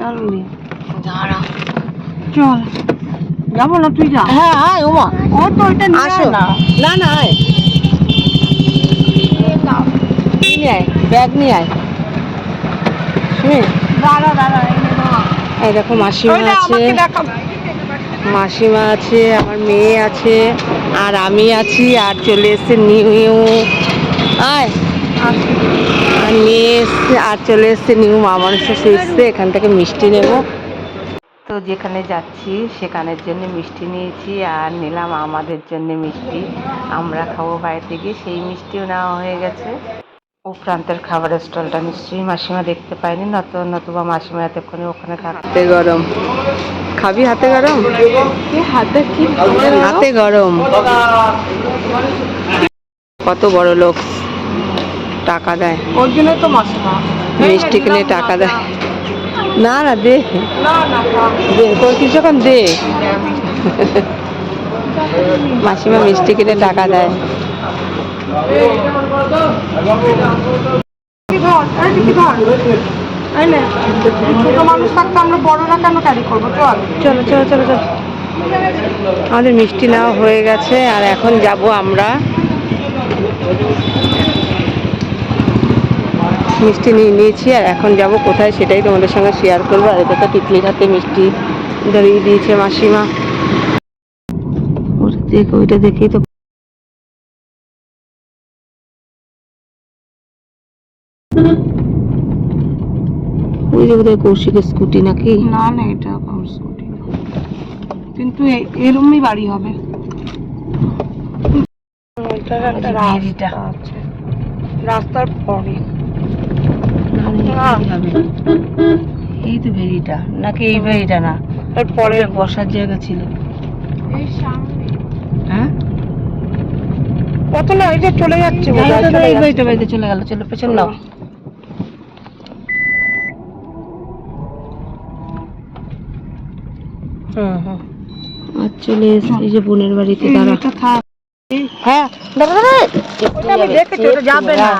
চলবি দাঁড়া। চল। যাব না তুই যা। হ্যাঁ আয় ওমা। ও তো ওইটা নিয়ে না। না না আয়। নিয়ে আয়? ব্যাগ নিয়ে আয়। শুনে। দাঁড়া দাঁড়া এই নে বাবা। এই দেখো মাসিমা আছে। মাসিমা আছে আমার মেয়ে আছে আর আমি আছি আর চলে এসছে নিউ। আয়। আর মেয়ে এসছে আর চলে এসছে নিউ মা মানুষ এসে এসছে এখান থেকে মিষ্টি নেব। তো যেখানে যাচ্ছি সেখানের জন্য মিষ্টি নিয়েছি আর নিলাম আমাদের জন্য মিষ্টি। আমরা খাব বাড়িতে গিয়ে সেই মিষ্টিও নেওয়া হয়ে গেছে। ও প্রান্তের খাবারের স্টলটা নিশ্চয়ই মাসিমা দেখতে পায়নি নত নতুবা মাসিমা এতক্ষণে ওখানে হাতে গরম। খাবি হাতে গরম? হাতে কি হাতে গরম। কত বড় লোক। টাকা দেয়। ওর জন্য তো মাসিমা মিষ্টি কিনে টাকা দেয়। না না দে। না না দে তোর কিছু যখন দে। মাসিমা মিষ্টি কিনে টাকা দেয়। মানুষ থাকতে আমরা বড়রা কেন ক্যারি করব? চল। চলো চলো চলো চলো। আমাদের মিষ্টি নেওয়া হয়ে গেছে আর এখন যাব আমরা। মিষ্টি নিয়ে নিয়েছি আর এখন যাব কোথায় সেটাই তোমাদের সঙ্গে শেয়ার করব। আর এটা তো টিকলির হাতে মিষ্টি ধরিয়ে দিয়েছে মাসিমা। ওইটা দেখেই তো ওই যে বোধহয় কৌশিকের স্কুটি নাকি? না না এটা আমার স্কুটি না। কিন্তু এরমই বাড়ি হবে। ওইটার একটা ভেরিটা। রাস্তার পরে এই তো ভেরিটা নাকি এই ভেরিটা না? তার পরে বসার জায়গা ছিল। হ্যাঁ? কত না এই চলে যাচ্ছে এই যাচ্ছে। বাড়িটা চলে গেল চলো পেছন নাও। আর চলে এসে যে বোনের বাড়িতে দাঁড়া। হ্যাঁ দাঁড়া দাঁড়া আমি দেখেছি ওটা যাবে না।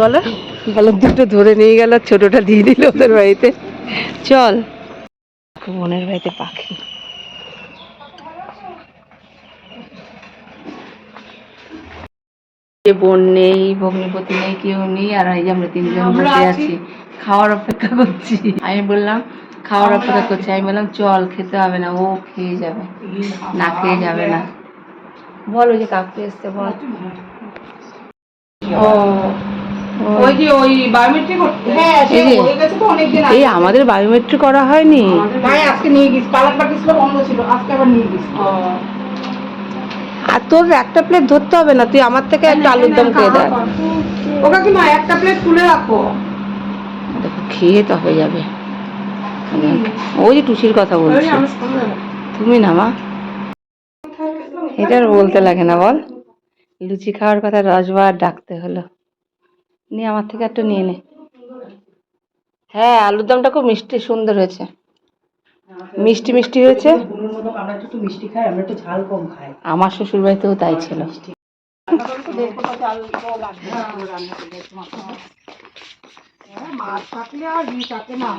বলে। বলো দুটো ধরে নিয়ে গেল ছোটটা দিয়ে দিল ওদের বাড়িতে। চল। বোনের বাড়িতে পাখি। যে বোন নেই ভগ্নিপতি নেই কেউ নেই আর এই যে আমরা তিনজন আমরা বসে আছি। আছি। খাওয়ার অপেক্ষা করছি। আমি বললাম খাওয়ার অপেক্ষা করছি। আমি বললাম চল খেতে হবে না ও খেয়ে যাবে। না খেয়ে যাবে না। বল ওই যে কাকু এসছে বল। ও হ্যাঁ এই আমাদের বায়োমেট্রিক করা হয়নি। আর তোর একটা প্লেট ধরতে হবে না তুই আমার থেকে একটা আলুর দম খেয়ে দেখ। ও কাকিমা একটা প্লেট তুলে রাখো। দেখো খেয়ে তো হয়ে যাবে। ওই যে টুসির কথা বলছি তুমি না মা এটা আর বলতে লাগে না, বল। লুচি খাওয়ার কথা রসবার ডাকতে হলো। নিয়ে আমার থেকে একটু নিয়ে নে। হ্যাঁ আলুর দমটা খুব মিষ্টি, সুন্দর হয়েছে। মিষ্টি মিষ্টি হয়েছে। আমরা শ্বশুর বাড়িতেও তাই ছিল। মাছ থাকলে আর থাকে না।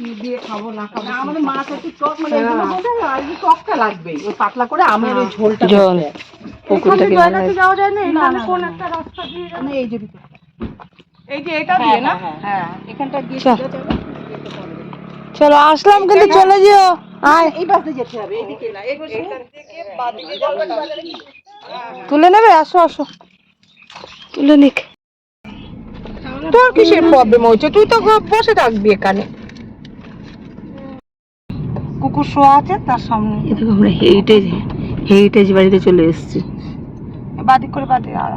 কি দিয়ে খাব না খাব আমাদের মাছ একটু টক মানে এগুলো বোঝা যায়, আর একটু টকটা লাগবে ওই পাতলা করে আমের ওই ঝোলটা ঝোল পুকুরটা কি যাওয়া যায় না? এখানে কোন একটা রাস্তা দিয়ে যাবে? এই যে এই যে এটা দিয়ে না? হ্যাঁ এখানটা দিয়ে চল। আসলাম কিন্তু চলে যেও। আয়। এই পাশে যেতে হবে এইদিকে না এই থেকে তুলে নেবে? আসো আসো। তুলে নিক। তোর কিসের প্রবলেম হচ্ছে তুই তো বসে থাকবি এখানে। কুকুর শোয়া আছে তার সামনে। এই দেখো আমরা হেরিটেজ হেরিটেজ বাড়িতে চলে এসেছি। বাদিক করে বাদিক আর।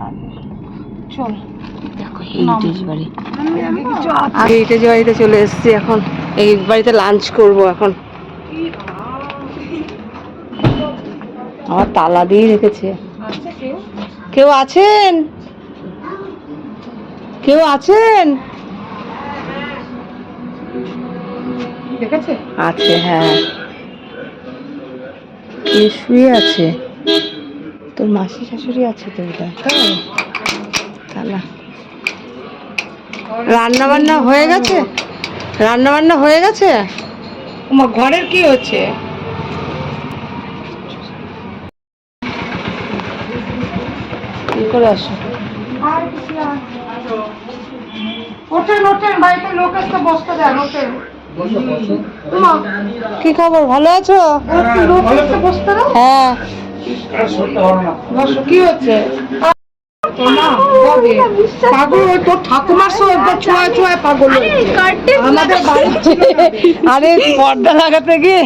চল। দেখো হেরিটেজ বাড়ি। এদিকে হেরিটেজ বাড়িতে চলে এসেছি এখন। এই বাড়িতে লাঞ্চ করব এখন। আমার তালা দিয়ে রেখেছে। কেউ আছেন? কেউ আছেন? দেখেছে? আছে হ্যাঁ। কে শুয়ে আছে? তোর মাসি শাশুড়ি আছে তো বোধহয় তাহলে রান্না বান্না হয়ে গেছে? রান্না বান্না হয়ে গেছে? তোমার ঘরের কি হচ্ছে? কি করে আসো ওঠেন ওঠেন বাড়িতে লোক আসতে বসতে দেন ওঠেন। কি খবর? ভালো আছো? লোক আসতে বসতে দাও হ্যাঁ কি হচ্ছে? আরে পর্দা লাগাতে গিয়ে।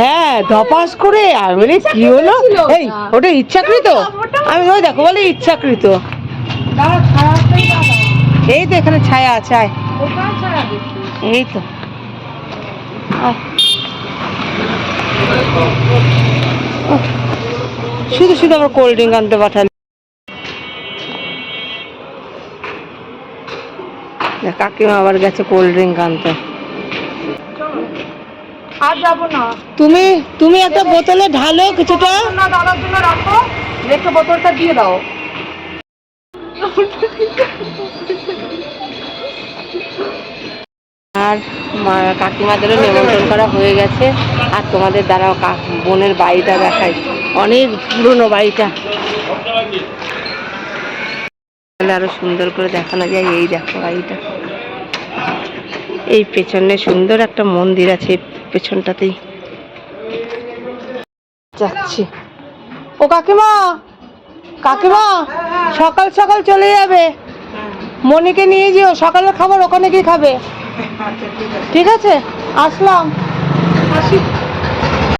হ্যাঁ ধপাস করে। আমি বলি কি হলো? এই ওটা ইচ্ছাকৃত? আমি ওই দেখো বলে ইচ্ছাকৃত। এই তো এখানে ছায়া আছে আয়? এই তো। শুধু শুধু আমার কোল্ড ড্রিঙ্ক আনতে পাঠালি। কাকিমা আবার গেছে কোল্ড ড্রিঙ্ক আনতে। আর যাব না। তুমি তুমি একটা বোতলে ঢালো কিছুটা। না দাদার জন্য রাখো। রেখে বোতলটা দিয়ে দাও। আর কাকিমাদেরও নিমন্ত্রণ করা হয়ে গেছে। আর তোমাদের দ্বারাও বোনের বাড়িটা দেখাই। অনেক পুরনো বাড়িটা। আরও সুন্দর করে দেখানো যায়। এই দেখো বাড়িটা। এই পেছনে সুন্দর একটা মন্দির আছে পেছনটাতেই। যাচ্ছি। ও কাকিমা! কাকিমা! সকাল সকাল চলে যাবে। মনিকে নিয়ে যেও সকালের খাবার ওখানে গিয়ে খাবে। ঠিক আছে? আসলাম।